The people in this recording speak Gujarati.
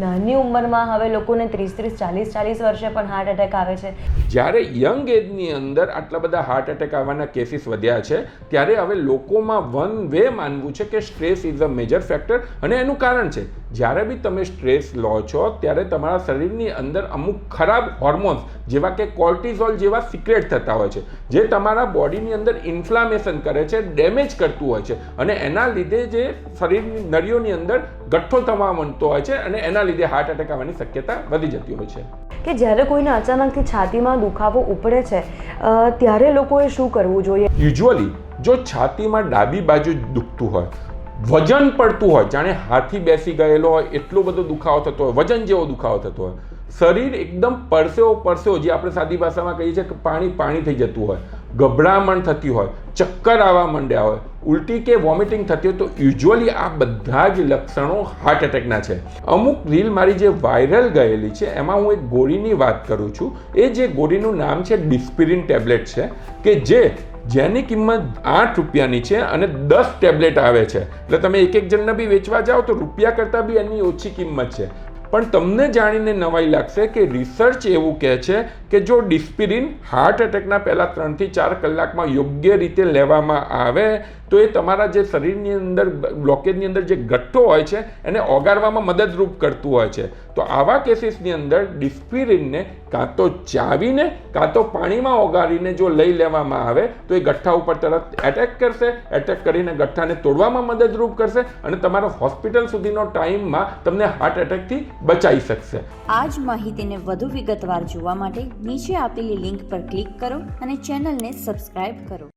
નાની ઉંમરમાં હવે લોકોને ત્રીસ ત્રીસ, ચાલીસ ચાલીસ વર્ષે પણ હાર્ટ એટેક આવે છે. જ્યારે યંગ એજની અંદર આટલા બધા હાર્ટ એટેક આવવાના કેસીસ વધ્યા છે, ત્યારે હવે લોકોમાં વન વે માનવું છે કે stress is a major factor અને એનું કારણ છે. જ્યારે બી તમે સ્ટ્રેસ લો છો ત્યારે તમારા શરીરની અંદર અમુક ખરાબ હોર્મોન્સ જેવા કે કોર્ટિઝોલ જેવા સિક્રેટ થતા હોય છે જે તમારા બોડીની અંદર ઇન્ફ્લામેશન કરે છે ડેમેજ કરતું હોય છે અને એના લીધે જે શરીરની નળીઓની અંદર ગઠ્ઠો થવા માંડતો હોય છે અને એના લીધે હાર્ટ એટેક આવવાની શક્યતા વધી જતી હોય છે. કે જ્યારે કોઈને અચાનકથી છાતીમાં દુખાવો ઉપડે છે ત્યારે લોકોએ શું કરવું જોઈએ? યુઝ્યુઅલી જો છાતીમાં ડાબી બાજુ દુખતું હોય વજન પડતું હોય, જાણે હાથી બેસી ગયેલો હોય, એટલો બધો દુખાવો થતો હોય, વજન જેવો દુખાવો થતો હોય. શરીર એકદમ પરસેવો પરસેવો, જે આપણે સાદી ભાષામાં કહીએ છીએ કે પાણી પાણી થઈ જતું હોય, ગભરામણ થતી હોય, ચક્કર આવવા માંડ્યા હોય, ઉલટી કે વોમિટિંગ થતી હોય, તો યુઝ્યુઅલી આ બધા જ લક્ષણો હાર્ટ એટેકના છે. અમુક રીલ મારી જે વાયરલ ગયેલી છે, એમાં હું એક ગોળીની વાત કરું છું. એ જે ગોળીનું નામ છે ડિસ્પિરિન ટેબ્લેટ છે, કે જે જેની કિંમત આઠ રૂપિયાની છે અને દસ ટેબ્લેટ આવે છે. એટલે તમે એક એક જણને બી વેચવા જાઓ તો રૂપિયા કરતાં બી એની ઓછી કિંમત છે. પણ તમને જાણીને નવાઈ લાગશે કે રિસર્ચ એવું કહે છે કે જો ડિસ્પિરિન હાર્ટ એટેકના પહેલાં ત્રણથી ચાર કલાકમાં યોગ્ય રીતે લેવામાં આવે, તો એ તમારા જે શરીરની અંદર બ્લોકેજની અંદર જે ગઠ્ઠો હોય છે, એને ઓગાળવામાં મદદરૂપ કરતું હોય છે. તો આવા કેસીસની અંદર ડિસ્પિરિનને કાં તો ચાવીને, કાં તો પાણીમાં ઓગાળીને જો લઈ લેવામાં આવે, તો એ ગઠ્ઠા ઉપર તરત એટેક કરશે. એટેક કરીને ગઠ્ઠાને તોડવામાં મદદરૂપ કરશે અને તમારા હોસ્પિટલ સુધીનો ટાઈમમાં તમને હાર્ટ એટેકથી બચાવી શકશે. આ જ માહિતીને વધુ વિગતવાર જોવા માટે નીચે આપેલી લિંક પર ક્લિક કરો અને ચેનલને સબસ્ક્રાઇબ કરો.